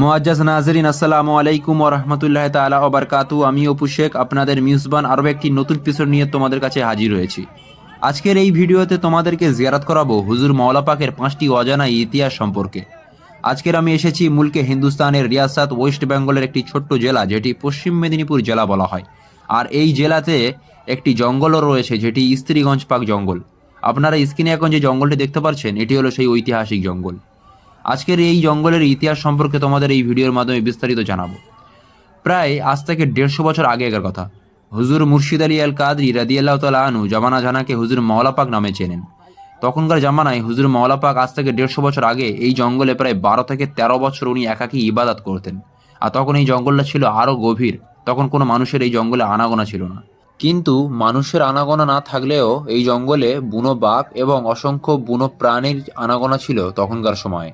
মোয়াজ্জাজ নাজরিন, আসসালামু আলাইকুম ও রহমতুল্লাহ তালা ওবরকাতু আমি অপু শেখ, আপনাদের মিউজবান আরও একটি নতুন পিছর নিয়ে তোমাদের কাছে হাজির হয়েছি। আজকের এই ভিডিওতে তোমাদেরকে জিয়ারত করাবো হুজুর মাওলা পাকের পাঁচটি অজানা ইতিহাস সম্পর্কে। আজকের আমি এসেছি মুলকে হিন্দুস্তানের রিয়াসাত, ওয়েস্ট বেঙ্গলের একটি ছোট্ট জেলা, যেটি পশ্চিম মেদিনীপুর জেলা বলা হয়। আর এই জেলাতে একটি জঙ্গলও রয়েছে, যেটি স্ত্রীগঞ্জ পাক জঙ্গল। আপনারা স্ক্রিনে এখন যে জঙ্গলটি দেখতে পাচ্ছেন, এটি হলো সেই ঐতিহাসিক জঙ্গল। আজকের এই জঙ্গলের ইতিহাস সম্পর্কে তোমাদের এই ভিডিওর মাধ্যমে বিস্তারিত জানাব। প্রায় আজ থেকে দেড়শো বছর আগে আগেকার কথা। হুজুর মুর্শিদ আলী আল কাদরি রাদিয়াল্লাহ তালা আনু জামানা জানাকে হুজুর মাওলাপাক নামে চেনেন। তখনকার জামানায় হুজুর মাওলাপাক আজ থেকে দেড়শো বছর আগে এই জঙ্গলে প্রায় বারো থেকে তেরো বছর উনি একাকী ইবাদত করতেন। আর তখন এই জঙ্গলটা ছিল আরও গভীর। তখন কোনো মানুষের এই জঙ্গলে আনাগোনা ছিল না। কিন্তু মানুষের আনাগোনা না থাকলেও এই জঙ্গলে বুনো বাঘ এবং অসংখ্য বুনো প্রাণীর আনাগোনা ছিল তখনকার সময়ে।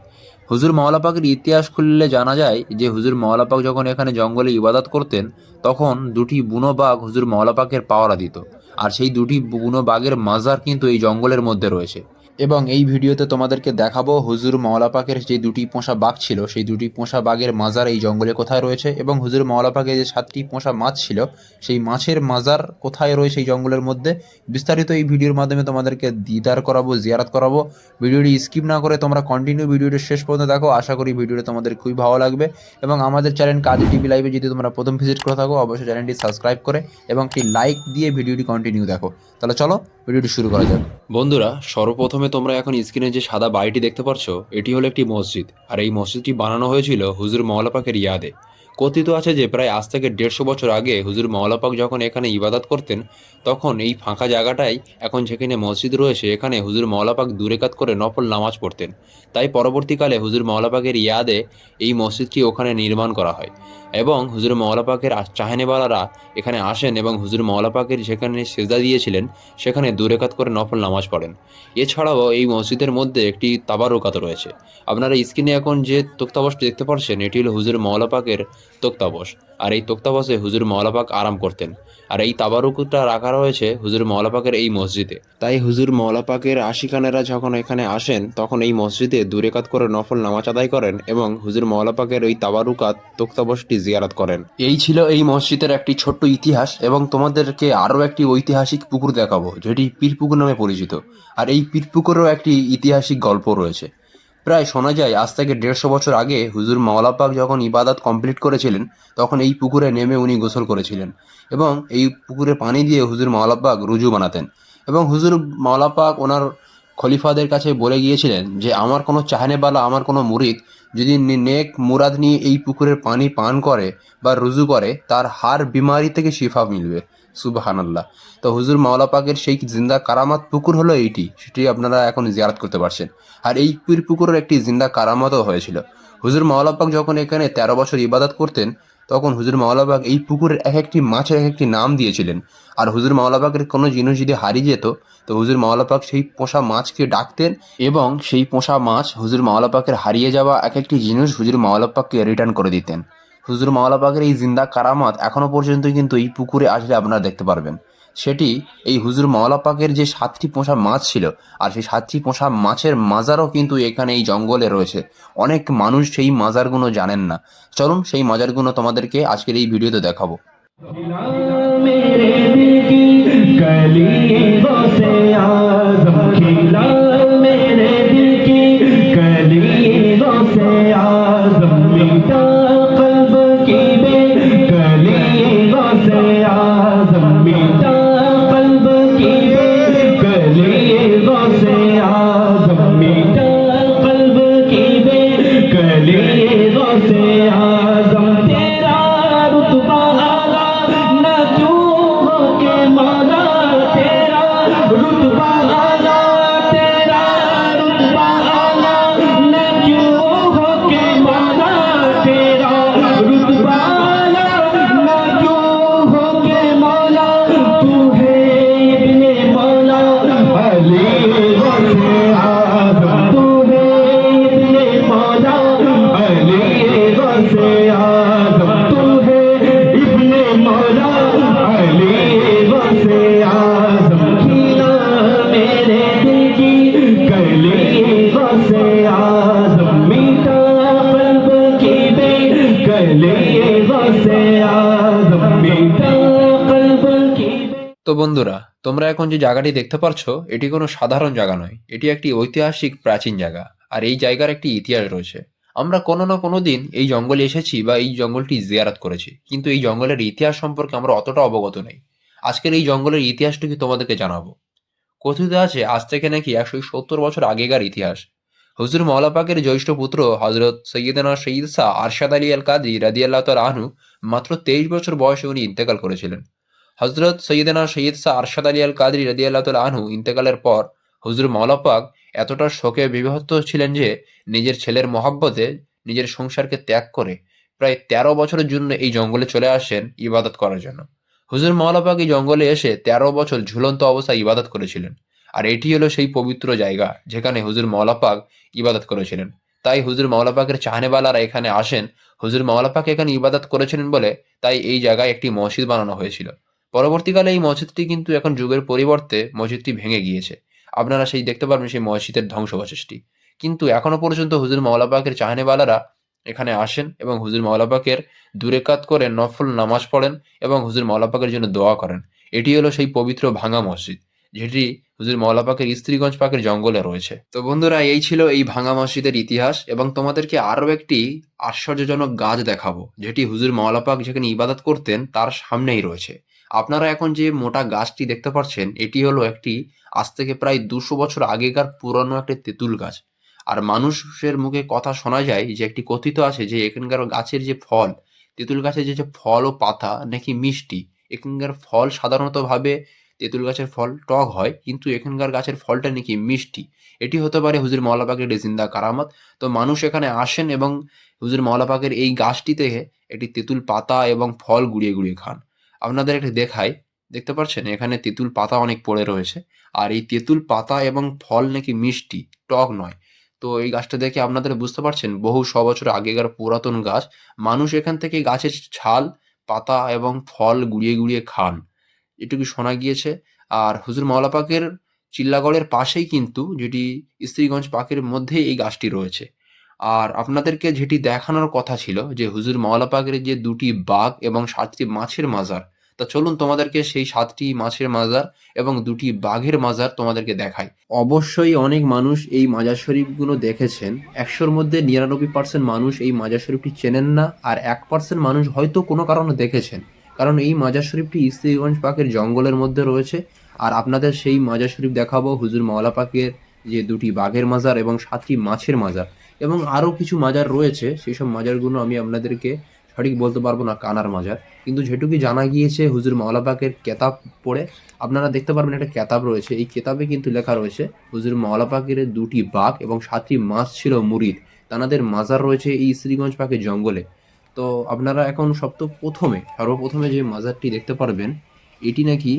হুজুর মাওলাপাকের ইতিহাস খুললে জানা যায় যে হুজুর মাওলাপাক যখন এখানে জঙ্গলে ইবাদত করতেন, তখন দুটি বুনো বাঘ হুজুর মাওলাপাকের পাওয়ারা দিত। আর সেই দুটি বুনো বাঘের মাজার কিন্তু এই জঙ্গলের মধ্যে রয়েছে। এবং এই ভিডিওতে তোমাদেরকে দেখাবো হুজুর মাওলাপাকের যে দুটি পোষা বাঘ ছিল, সেই দুটি পোষা বাঘের মাজার এই জঙ্গলে কোথায় রয়েছে এবং হুজুর মাওলাপাকের যে সাতটি পোষা মাছ ছিল, সেই মাছের মাজার কোথায় রয়েছে এই জঙ্গলের মধ্যে, বিস্তারিত এই ভিডিওর মাধ্যমে তোমাদেরকে দিদার করাবো, জিয়ারাত করাবো। ভিডিওটি স্কিপ না করে তোমরা কন্টিনিউ ভিডিওটি শেষ পর্যন্ত দেখো, আশা করি ভিডিওটি তোমাদের খুবই ভালো লাগবে। এবং আমাদের চ্যানেল কাজী টিভি লাইভে যদি তোমরা প্রথম ভিজিট করে থাকো, অবশ্যই চ্যানেলটি সাবস্ক্রাইব করে এবং একটি লাইক দিয়ে ভিডিওটি কন্টিনিউ দেখো। তাহলে চলো, ভিডিওটি শুরু করা যাক। বন্ধুরা, সর্বপ্রথমে তোমরা এখন স্ক্রিনে যে সাদা বাড়িটি দেখতে পাচ্ছ এটি হলো একটি মসজিদ। আর এই মসজিদটি বানানো হয়েছিল হুজুর মাওলাপাকের ইয়াদে। কথিত আছে যে প্রায় আজ থেকে দেড়শো বছর আগে হুজুর মাওলাপাক যখন এখানে ইবাদত করতেন, তখন এই ফাঁকা জায়গাটাই এখন যেখানে মসজিদ রয়েছে, এখানে হুজুর মাওলাপাক দূরেকাত করে নফল নামাজ পড়তেন। তাই পরবর্তীকালে হুজুর মাওলাপাকের ইয়াদে এই মসজিদটি ওখানে নির্মাণ করা হয় এবং হুজুর মাওলাপাকের চাহানেওয়ালারা এখানে আসেন এবং হুজুর মাওলাপাকের যেখানে সেজদা দিয়েছিলেন, সেখানে দূরেকাত করে নফল নামাজ পড়েন। এছাড়াও এই মসজিদের মধ্যে একটি তাবারুকাত রয়েছে। আপনারা স্ক্রিনে এখন যে তোক্তাবসটি দেখতে পাচ্ছেন এটি হলো হুজুর মাওলাপাকের তোক্তাবস। আর এই তোক্তাবসে হুজুর মাওলাপাক আরাম করতেন। আর এই তাবারুকটা রাখা রয়েছে হুজুর মাওলাপাকের এই মসজিদে। তাই হুজুর মাওলাপাকের আশিকানেরা যখন এখানে আসেন, তখন এই মসজিদে দূরেকাত করে নফল নামাজ আদায় করেন এবং হুজুর মাওলাপাকের ওই তাবারুকাত তোক্তাবসটি জিয়ারাত করেন। এই ছিল এই মসজিদের একটি ছোট্ট ইতিহাস এবং তোমাদেরকে আরও একটি ঐতিহাসিক পুকুর দেখাবো, যেটি পীরপুকুর নামে পরিচিত। আর এই পীরপুকুরেও একটি ঐতিহাসিক গল্প রয়েছে। প্রায় শোনা যায়, আজ থেকে দেড়শো বছর আগে হুজুর মাওলাপাক যখন ইবাদত কমপ্লিট করেছিলেন, তখন এই পুকুরে নেমে উনি গোসল করেছিলেন এবং এই পুকুরে পানি দিয়ে হুজুর মাওলাপাক রুজু বানাতেন। এবং হুজুর মাওলাপাক ওনার খলিফাদের কাছে বলে গিয়েছিলেন যে, আমার কোনো চাহানেবালা আমার কোনো মুরিদ যদি নেক মুরাদ নিয়ে এই পুকুরের পানি পান করে বা রুজু করে, তার হার বিমারি থেকে শিফা মিলবে। সুবাহানাল্লাহ। তো হুজুর মাওলা পাকের সেই জিন্দা কারামাত পুকুর হলো এইটি, সেটি আপনারা এখন জিয়ারত করতে পারছেন। আর এই পুকুরের একটি জিন্দা কারামাতও হয়েছিল। হুজুর মাওলা পাক যখন এখানে তেরো বছর ইবাদত করতেন তখন হুজুর মাওলাবাগ এই পুকুরের এক একটি মাছের এক একটি নাম দিয়েছিলেন। আর হুজুর মাওলাবাগের কোনো জিনিস যদি হারিয়ে যেত, তো হুজুর মাওলাপাক সেই পোষা মাছকে ডাকতেন এবং সেই পোষা মাছ হুজুর মাওলাপাকের হারিয়ে যাওয়া এক একটি জিনিস হুজুর মাওলাপাককে রিটার্ন করে দিতেন। হুজুর মাওলাপাকের এই জিন্দা কারামাত এখনও পর্যন্ত কিন্তু এই পুকুরে আসলে আপনারা দেখতে পারবেন। সেটি এই হুজুর মাওলা পাকের যে সাতটি পোষা মাছ ছিল, আর সেই সাতটি পোষা মাছের মাজারও কিন্তু এখানে এই জঙ্গলে রয়েছে। অনেক মানুষ সেই মাজারগুলো জানেন না। চলুন সেই মাজারগুলো তোমাদেরকে আজকের এই ভিডিওতে দেখাবো। বন্ধুরা, তোমরা এখন যে জায়গাটি দেখতে পাচ্ছ এটি কোনো সাধারণ জায়গা নয়। এটি একটি ঐতিহাসিক প্রাচীন জায়গা, আর এই জায়গার একটি ইতিহাস রয়েছে। আমরা কোনো না কোনো দিন এই জঙ্গলে এসেছি বা এই জঙ্গলটি জিয়ারাত করেছি, কিন্তু এই জঙ্গলের ইতিহাস সম্পর্কে আমরা অতটা অবগত নেই। আজকের এই জঙ্গলের ইতিহাসটুকু তোমাদেরকে জানাব। কথিত আছে, আজ থেকে নাকি একশো সত্তর বছর আগেকার ইতিহাস। হুজুর মৌলাপাকের জ্যৈষ্ঠ পুত্র হজরত সৈয়দনা সঈদ শাহ আরশাদ আলী আল কাদি রাদিয়াল্লাহ তাল আহনু মাত্র তেইশ বছর বয়সে উনি ইন্তেকাল করেছিলেন। হজরত সৈয়দনা সৈয়দ শাহ আরশাদ আলী আল কাদরি রাদিয়াল্লাহ তাল আনহু ইন্তেকালের পর হুজুর মৌলাপাক এতটা শোকে বিভক্ত ছিলেন যে নিজের ছেলের মহাব্বতে নিজের সংসারকে ত্যাগ করে প্রায় তেরো বছরের জন্য এই জঙ্গলে চলে আসেন ইবাদত করার জন্য। হুজুর মৌলাপাক এই জঙ্গলে এসে তেরো বছর ঝুলন্ত অবস্থায় ইবাদত করেছিলেন। আর এটি হলো সেই পবিত্র জায়গা যেখানে হুজুর মৌলাপাক ইবাদত করেছিলেন। তাই হুজুর মৌলাপাকের চাহনেবালারা এখানে আসেন। হুজুর মৌলাপাক এখানে ইবাদত করেছিলেন বলে তাই এই জায়গায় একটি মসজিদ বানানো হয়েছিল। পরবর্তীকালে এই মসজিদটি কিন্তু এখন যুগের পরিবর্তে মসজিদটি ভেঙে গিয়েছে। আপনারা সেই দেখতে পারবেন সেই মসজিদের ধ্বংসবশেষটি। কিন্তু এখনও পর্যন্ত হুজুর মাওলাপাকের চাহনেওয়ালারা এখানে আসেন এবং হুজুর মাওলাপাকের দূরে কাত করে নফল নামাজ পড়েন এবং হুজুর মাওলাপাকের জন্য দোয়া করেন। এটি হলো সেই পবিত্র ভাঙা মসজিদ, যেটি হুজুর মাওলাপাকের স্ত্রীগঞ্জ পাকের জঙ্গলে রয়েছে। তো বন্ধুরা, এই ছিল এই ভাঙা মসজিদের ইতিহাস এবং তোমাদেরকে আরও একটি আশ্চর্যজনক গাছ দেখাবো, যেটি হুজুর মাওলাপাক যেখানে ইবাদত করতেন, তার সামনেই রয়েছে। আপনারা এখন যে মোটা গাছটি দেখতে পাচ্ছেন, এটি হলো একটি আজ থেকে প্রায় দুশো বছর আগেকার পুরনো একটা তেঁতুল গাছ। আর মানুষের মুখে কথা শোনা যায় যে একটি কথিত আছে যে এখানকার গাছের যে ফল, তেঁতুল গাছের যে ফল ও পাতা নাকি মিষ্টি, এখানকার ফল সাধারণতভাবে তেঁতুল গাছের ফল টক হয়, কিন্তু এখানকার গাছের ফলটা নাকি মিষ্টি। এটি হতে পারে হুজুর মৌলাপাকের একটি জিন্দা কারামত। তো মানুষ এখানে আসেন এবং হুজুর মৌলাপাকের এই গাছটি থেকে একটি তেঁতুল পাতা এবং ফল গুড়িয়ে গুড়িয়ে খান। আপনাদের একটু দেখাই, দেখতে পাচ্ছেন? এখানে তেঁতুল পাতা অনেক পড়ে রয়েছে। আর এই তেঁতুল পাতা এবং ফল নাকি মিষ্টি, টক নয়। তো এই গাছটা দেখে আপনাদের বুঝতে পারছেন? বহু শ বছর আগেকার পুরাতন গাছ, মানুষ এখান থেকে গাছের ছাল, পাতা এবং ফল গুড়িয়ে গুড়িয়ে খান। এটুকু শোনা গিয়েছে? আর হুজুর মাওলা পাকের চিল্লাগড়ের পাশেই কিন্তু যেটি স্ত্রীগঞ্জ পাকের মধ্যেই এই গাছটি রয়েছে। আর আপনাদেরকে যেটি দেখানোর কথা ছিল যে হুজুর মাওলা পাকের যে দুটি বাঘ এবং সাতটি মাছের মাজার, তা চলুন তোমাদেরকে সেই সাতটি মাছের মাজার এবং দুটি বাঘের মাজার তোমাদেরকে দেখাই। অবশ্যই অনেক মানুষ এই মাজার শরীফগুলো দেখেছেন। একশোর মধ্যে নিরানব্বই পার্সেন্ট মানুষ এই মাজার শরীফটি চেনেন না আর এক পার্সেন্ট মানুষ হয়তো কোনো কারণে দেখেছেন। কারণ এই মাজার শরীফটি স্ত্রীগঞ্জ পাকের জঙ্গলের মধ্যে রয়েছে আর আপনাদের সেই মাজার শরীফ দেখাবো হুজুর মাওলা পাকের যে দুটি বাঘের মাজার এবং সাতটি মাছের মাজার। এবং আরও কিছু মাজার রয়েছে সেই সব মাজারগুলো আমি আপনাদেরকে সঠিক বলতে পারব না, কানার মাজার। কিন্তু যেটুকু জানা গিয়েছে হুজুর মাওলাপাকের কেতাব পড়ে, আপনারা দেখতে পারবেন একটা কেতাব রয়েছে। এই কেতাবে কিন্তু লেখা রয়েছে, হুজুর মাওলাপাকের দুটি বাঘ এবং সাতটি মাছ ছিল মুরিদ। তানাদের মাজার রয়েছে এই শ্রীগঞ্জ পাকের জঙ্গলে। তো আপনারা এখন সপ্ত প্রথমে সর্বপ্রথমে যে মাজারটি দেখতে পারবেন, এটি নাকি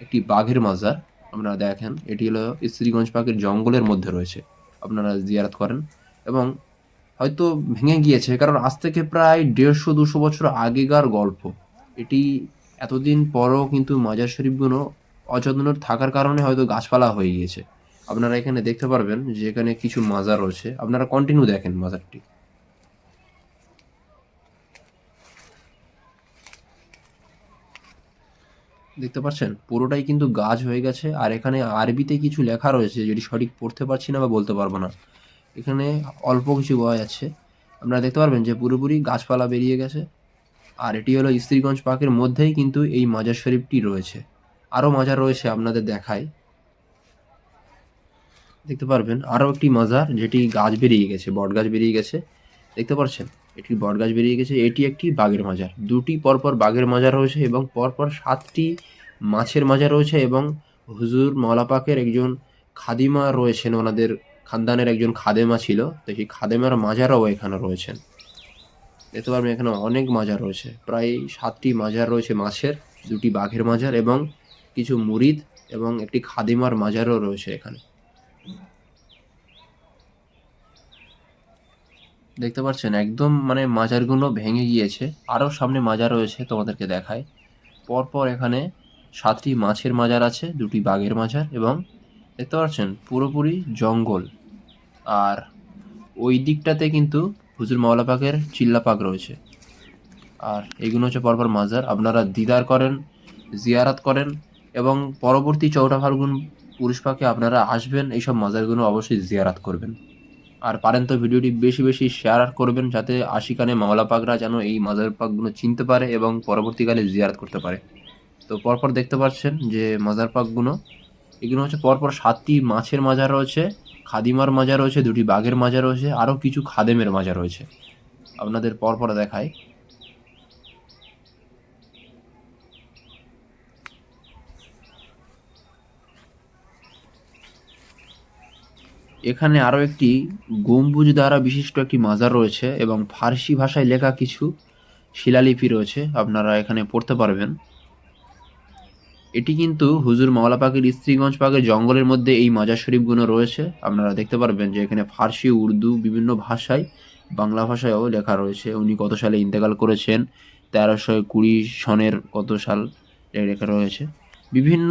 একটি বাঘের মাজার। আপনারা দেখেন, এটি হলো শ্রীগঞ্জ পাকের জঙ্গলের মধ্যে রয়েছে। আপনারা জিয়ারাত করেন। এবং হয়তো ভেঙে গিয়েছে, কারণ আজ থেকে প্রায় দেড়শো, দুশো বছর আগেকার গল্প। এটি এতদিন পরও কিন্তু মাজার শরীফগুলো অযত্ন থাকার কারণে হয়তো গাছপালা হয়ে গিয়েছে। আপনারা এখানে দেখতে পারবেন যে এখানে কিছু মাজার রয়েছে। আপনারা কন্টিনিউ দেখেন মাজারটি। দেখতে পাচ্ছেন? পুরোটাই কিন্তু গাছ হয়ে গেছে, আর এখানে আরবিতে কিছু লেখা রয়েছে যেটি সঠিক পড়তে পারছি না বা বলতে পারব না। এখানে অল্প কিছু বয় আছে। আপনারা দেখতে পারবেন যে পুরোপুরি গাছপালা বেরিয়ে গেছে। আর এটি হলো স্ত্রীগঞ্জ পার্কের মধ্যেই কিন্তু এই মাজার শরীফটি রয়েছে। আরও মাজার রয়েছে আপনাদের দেখায় দেখতে পারবেন আরও একটি মাজার যেটি গাছ বেরিয়ে গেছে বট গাছ বেরিয়ে গেছে। দেখতে পাচ্ছেন এটি বট গাছ বেরিয়ে গেছে, এটি একটি বাঘের মাজার। দুটি পরপর বাঘের মাজার রয়েছে এবং পরপর সাতটি মাছের মাজার রয়েছে এবং হুজুর মাওলাপাকের একজন খাদিমা রয়েছেন ওনাদের খানদানের একজন খাদেমা ছিল, তো সেই খাদেমার মাজারও এখানে রয়েছেন দেখতে পারবেন এখানে অনেক মাজার রয়েছে। প্রায় সাতটি মাজার রয়েছে মাছের, দুটি বাঘের মাজার এবং কিছু মুরিদ এবং একটি খাদিমার মাজারও রয়েছে এখানে। দেখতে পাচ্ছেন, একদম মানে মাজারগুলো ভেঙে গিয়েছে। আরও সামনে মাজার রয়েছে তোমাদেরকে দেখায়। পরপর এখানে সাতটি মাছের মাজার আছে, দুটি বাঘের মাজার এবং দেখতে পাচ্ছেন, পুরোপুরি জঙ্গল। আর ওই দিকটাতে কিন্তু হুজুর মাওলা পাকের চিল্লা পাক রয়েছে। আর এইগুলো হচ্ছে পরপর মাজার। আপনারা দিদার করেন, জিয়ারাত করেন এবং পরবর্তী চৌঠা ফাল্গুন পুরুষ পাকে আপনারা আসবেন, এইসব মাজারগুলো অবশ্যই জিয়ারাত করবেন। আর পারেন তো ভিডিওটি বেশি বেশি শেয়ার করবেন যাতে আশিকানে মাওলা পাকরা যেন এই মাজার পাকগুলো চিনতে পারে এবং পরবর্তীকালে জিয়ারাত করতে পারে। তো পরপর দেখতে পাচ্ছেন যে মাজার পাকগুলো এগুলো হচ্ছে পরপর সাতটি মাছের মাজার রয়েছে, খাদিমার মাজার রয়েছে, দুটি বাঘের মাজার রয়েছে, আরও কিছু খাদেমের মাজার রয়েছে। আপনাদের পরপর দেখায় এখানে আরও একটি গম্বুজ দ্বারা বিশিষ্ট একটি মাজার রয়েছে এবং ফার্সি ভাষায় লেখা কিছু শিলালিপি রয়েছে, আপনারা এখানে পড়তে পারবেন। এটি কিন্তু হুজুর মাওলা পাকের স্ত্রীগঞ্জ পাকের জঙ্গলের মধ্যে এই মাজার শরীফগুলো রয়েছে। আপনারা দেখতে পারবেন যে এখানে ফার্সি, উর্দু বিভিন্ন ভাষায়, বাংলা ভাষায়ও লেখা রয়েছে। উনি কত সালে ইন্তেকাল করেছেন? তেরোশো কুড়ি সনের কত সাল লেখা রয়েছে। বিভিন্ন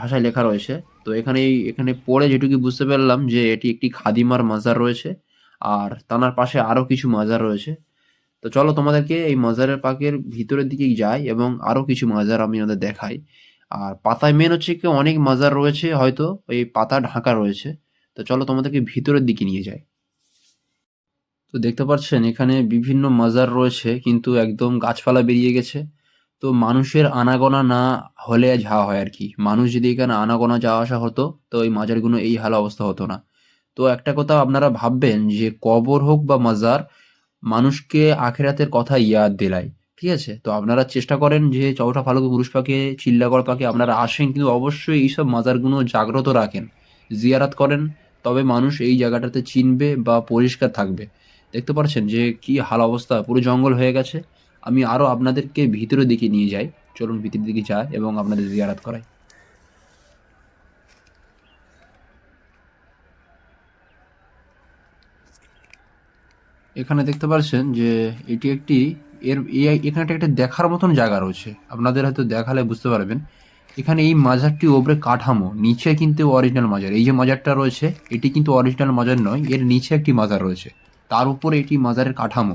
ভাষায় লেখা রয়েছে। তো এখানে এখানে পড়ে যেটুকু বুঝতে পারলাম যে এটি একটি খাদিমার মাজার রয়েছে। আর তানার পাশে আরও কিছু মাজার রয়েছে। তো চলো তোমাদেরকে এই মাজারের পাকের ভিতরের দিকেই যাই এবং আরও কিছু মাজার আমি ওদের দেখাই। আর পাতায় মেন হচ্ছে কি অনেক মাজার রয়েছে হয়তো, এই পাতা ঢাকা রয়েছে। তো চলো তোমাদেরকে ভিতরের দিকে নিয়ে যাই। তো দেখতে পাচ্ছেন এখানে বিভিন্ন মাজার রয়েছে, কিন্তু একদম গাছপালা বেরিয়ে গেছে। তো মানুষের আনাগোনা না হলে যাওয়া হয় আর কি। মানুষ যদি এখানে আনাগোনা যাওয়া আসা হতো, তো এই মাজারগুলো এই হাল অবস্থা হতো না। তো একটা কথা আপনারা ভাববেন যে কবর হোক বা মাজার মানুষকে আখেরাতের কথা ইয়াদ দিলায় ঠিক আছে? তো আপনারা চেষ্টা করেন যে চৌঠা ফালুক পুরুষ পাকে চিল্লাগড় পাখি আপনারা আসেন, কিন্তু অবশ্যই এইসব মাজারগুলো জাগ্রত রাখেন, জিয়ারাত করেন, তবে মানুষ এই জায়গাটাতে চিনবে বা পরিষ্কার থাকবে। দেখতে পাচ্ছেন যে কি হাল অবস্থা, পুরো জঙ্গল হয়ে গেছে। আমি আরও আপনাদেরকে ভিতরের দিকে নিয়ে যাই। চলুন ভিতরের দিকে যাই এবং আপনাদের জিয়ারাত করাই। এখানে দেখতে পাচ্ছেন যে এটি একটি, এর এখানে একটা- একটা দেখার মতন জায়গা রয়েছে। আপনাদের হয়তো দেখালে বুঝতে পারবেন। এখানে এই মাজারটি ওপরে কাঠামো, নিচে কিন্তু অরিজিনাল মাজার। এই যে মাজারটা রয়েছে, এটি কিন্তু অরিজিনাল মাজার নয়, এর নিচে একটি মাজার রয়েছে। তার উপরে এটি মাজারের কাঠামো।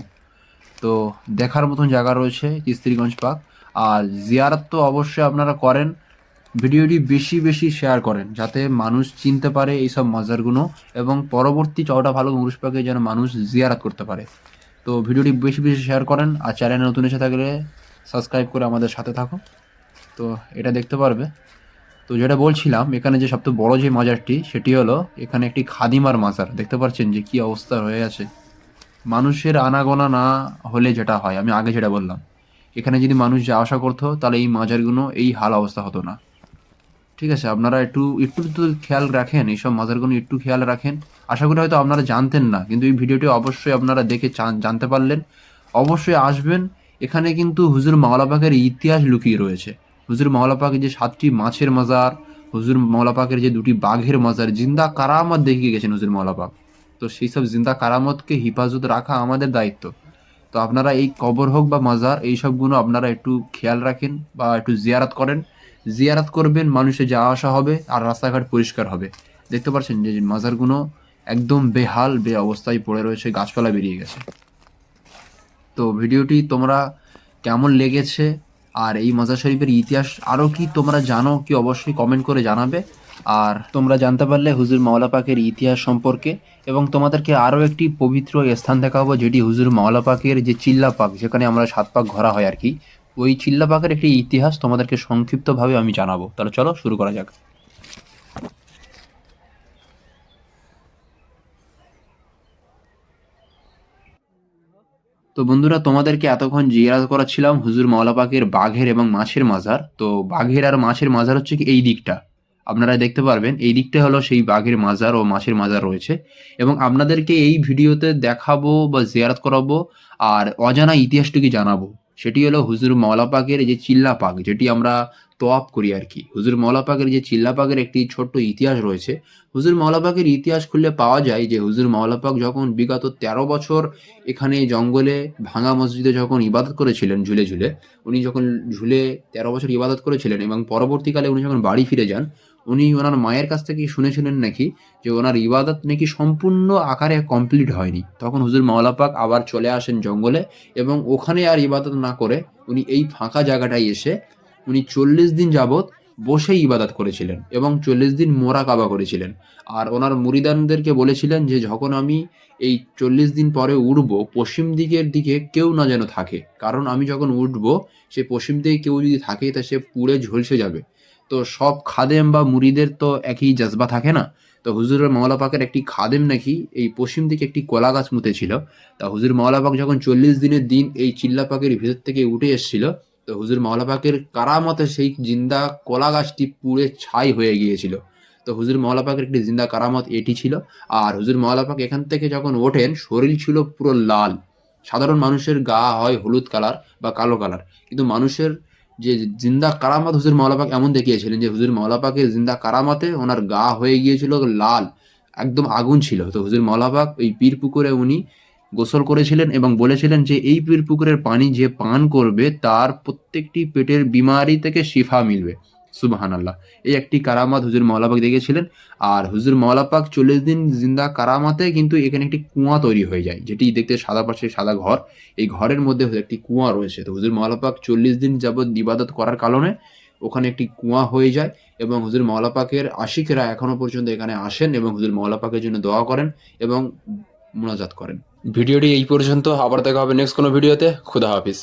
তো দেখার মতন জায়গা রয়েছে কিস্তিরগঞ্জ পার্ক। আর জিয়ারত তো অবশ্যই আপনারা করেন। ভিডিওটি বেশি বেশি শেয়ার করেন, যাতে মানুষ চিনতে পারে এইসব মাজারগুলো এবং পরবর্তী চওটা ভালো মুরুষ পাকে যেন মানুষ জিয়ারাত করতে পারে। তো ভিডিওটি বেশি বেশি শেয়ার করেন আর চ্যানেলে নতুন এসে থাকলে সাবস্ক্রাইব করে আমাদের সাথে থাকো তো এটা দেখতে পারবে। তো যেটা বলছিলাম, এখানে যে সবথেকে বড় যে মাজারটি, সেটি হলো এখানে একটি খাদিমার মাজার। দেখতে পাচ্ছেন যে কি অবস্থা হয়ে আছে। মানুষের আনাগোনা না হলে যেটা হয়, আমি আগে যেটা বললাম। এখানে যদি মানুষ যা আশা করতো, তাহলে এই মাজারগুলো, এই হাল অবস্থা হতো না। ঠিক আছে, আপনারা একটু একটু তো খেয়াল রাখেন, এইসব মাজারগুলো একটু খেয়াল রাখেন। আশা করি হয়তো আপনারা জানতেন না, কিন্তু এই ভিডিওটি অবশ্যই আপনারা দেখে জানতে পারলেন। অবশ্যই আসবেন, এখানে কিন্তু হুজুর মাওলাপাকের ইতিহাস লুকিয়ে রয়েছে। হুজুর মাওলাপাকের যে সাতটি মাছের মাজার, হুজুর মাওলাপাকের যে দুটি বাঘের মাজার, জিন্দা কারামত দেখিয়ে গেছেন হুজুর মাওলাপাক। তো সেই সব জিন্দা কারামতকে হিফাজত রাখা আমাদের দায়িত্ব। তো আপনারা এই কবর হোক বা মাজার, এই সবগুলো আপনারা একটু খেয়াল রাখেন বা একটু জিয়ারাত করেন। জিয়ারাত করবেন মানুষের যাওয়া আসা হবে আর রাস্তাঘাট পরিষ্কার হবে। দেখতে পাচ্ছেন যে মাজারগুলো একদম বেহাল বে অবস্থায় পড়ে রয়েছে, গাছপালা বেরিয়ে গেছে। তো ভিডিওটি তোমরা কেমন লেগেছে আর এই মাজার শরীফের ইতিহাস আরও কি তোমরা জানো, কি অবশ্যই কমেন্ট করে জানাবে। আর তোমরা জানতে পারলে হুজুর মাওলা পাকের ইতিহাস সম্পর্কে এবং তোমাদেরকে আরও একটি পবিত্র স্থান দেখাবো, যেটি হুজুর মাওলা পাকের যে চিল্লা পাক যেখানে আমরা সাত পাক ঘোরা হয় আর কি। ওই চিল্লা পাকের একটি ইতিহাস তোমাদেরকে সংক্ষিপ্তভাবে আমি জানাব। তাহলে চলো শুরু করা যাক। তো বন্ধুরা, তোমাদেরকে এতক্ষণ জিজ্ঞাসা করাচ্ছিলাম হুজুর মাওলা পাকের বাঘের এবং মাছের মাজার। তো বাঘের আর মাছের মাজার হচ্ছে কি এই দিকটা। আপনারা দেখতে পারবেন, এই দিকটা হলো সেই বাঘের মাজার ও মাছের মাজার রয়েছে। এবং আপনাদেরকে এই ভিডিওতে দেখাবো বা জিয়ারত করাবো আর অজানা ইতিহাসটুকু জানাব। সেটি হলো হুজুর মাওলা পাকের যে চিল্লা পাক, যেটি আমরা তোয়াপ করি আর কি। হুজুর মাওলা পাকের যে চিল্লা পাকের একটি ছোট্ট ইতিহাস রয়েছে। হুজুর মাওলা পাকের ইতিহাস খুললে পাওয়া যায় যে হুজুর মাওলা পাক যখন বিগত তেরো বছর এখানে জঙ্গলে ভাঙা মসজিদে যখন ইবাদত করেছিলেন ঝুলে ঝুলে, উনি যখন ঝুলে তেরো বছর ইবাদত করেছিলেন এবং পরবর্তীকালে উনি যখন বাড়ি ফিরে যান উনি ওনার মায়ের কাছ থেকে শুনেছিলেন নাকি যে ওনার ইবাদত নাকি সম্পূর্ণ আকারে কমপ্লিট হয়নি। তখন হুজুর মাওলা পাক আবার চলে আসেন জঙ্গলে এবং ওখানে আর ইবাদত না করে উনি এই ফাঁকা জায়গাটায় এসে উনি চল্লিশ দিন যাবৎ বসে ইবাদত করেছিলেন এবং চল্লিশ দিন মোরা কাবা করেছিলেন। আর ওনার মুরিদানদেরকে বলেছিলেন যে যখন আমি এই চল্লিশ দিন পরে উঠবো, পশ্চিম দিকের দিকে কেউ না যেন থাকে। কারণ আমি যখন উঠবো, সে পশ্চিম দিকে কেউ যদি থাকে, তা সে পুড়ে ঝলসে যাবে। তো সব খাদেম বা মুরিদের তো একই জজবা থাকে না? তো হুজুরের মাওলা পাকের একটি খাদেম নাকি এই পশ্চিম দিকে একটি কলা গাছ মুতেছিল। তা হুজুর মাওলা পাক যখন চল্লিশ দিনের দিন এই চিল্লা পাকের ভিতর থেকে উঠে এসেছিল, তো হুজুর মাওলা পাকের কারামতে সেই জিন্দা কলা গাছটি পুড়ে ছাই হয়ে গিয়েছিল। তো হুজুর মাওলা পাকের একটি জিন্দা কারামত এটি ছিল। আর হুজুর মাওলা পাক এখান থেকে যখন ওঠেন, শরীর ছিল পুরো লাল। সাধারণ মানুষের গা হয় হলুদ কালার বা কালো কালার। কিন্তু মানুষের যে জিন্দা কারামত হুজুর মাওলাপাক এমন দেখিয়েছিলেন যে হুজুর মাওলাপাকের জিন্দা কারামতে ওনার গা হয়ে গিয়েছিল লাল, একদম আগুন ছিল। তো হুজুর মাওলাপাক ওই পীর পুকুরে উনি গোসল করেছিলেন এবং বলেছিলেন যে এই পীর পুকুরের পানি যে পান করবে তার প্রত্যেকটি পেটের বিমারি থেকে শিফা মিলবে। সুবাহান আল্লাহ এই একটি কারামাত হুজুর মাওলাপাক দেখেছিলেন আর হুজুর মাওলাপাক চল্লিশ দিন জিন্দা কারামাতে কিন্তু এখানে একটি কুয়া তৈরি হয়ে যায়। যেটি দেখতে সাদা পাশে সাদা ঘর। এই ঘরের মধ্যে একটি কুয়া রয়েছে। তো হুজুর মাওলাপাক চল্লিশ দিন যাবৎ ইবাদত করার কারণে ওখানে একটি কুয়া হয়ে যায় এবং হুজুর মাওলাপাকের আশিকেরা এখনও পর্যন্ত এখানে আসেন এবং হুজুর মাওলাপাকের জন্য দোয়া করেন এবং মোনাজাত করেন। ভিডিওটি এই পর্যন্ত। আবার দেখা হবে নেক্সট কোনো ভিডিওতে। খুদা হাফিজ।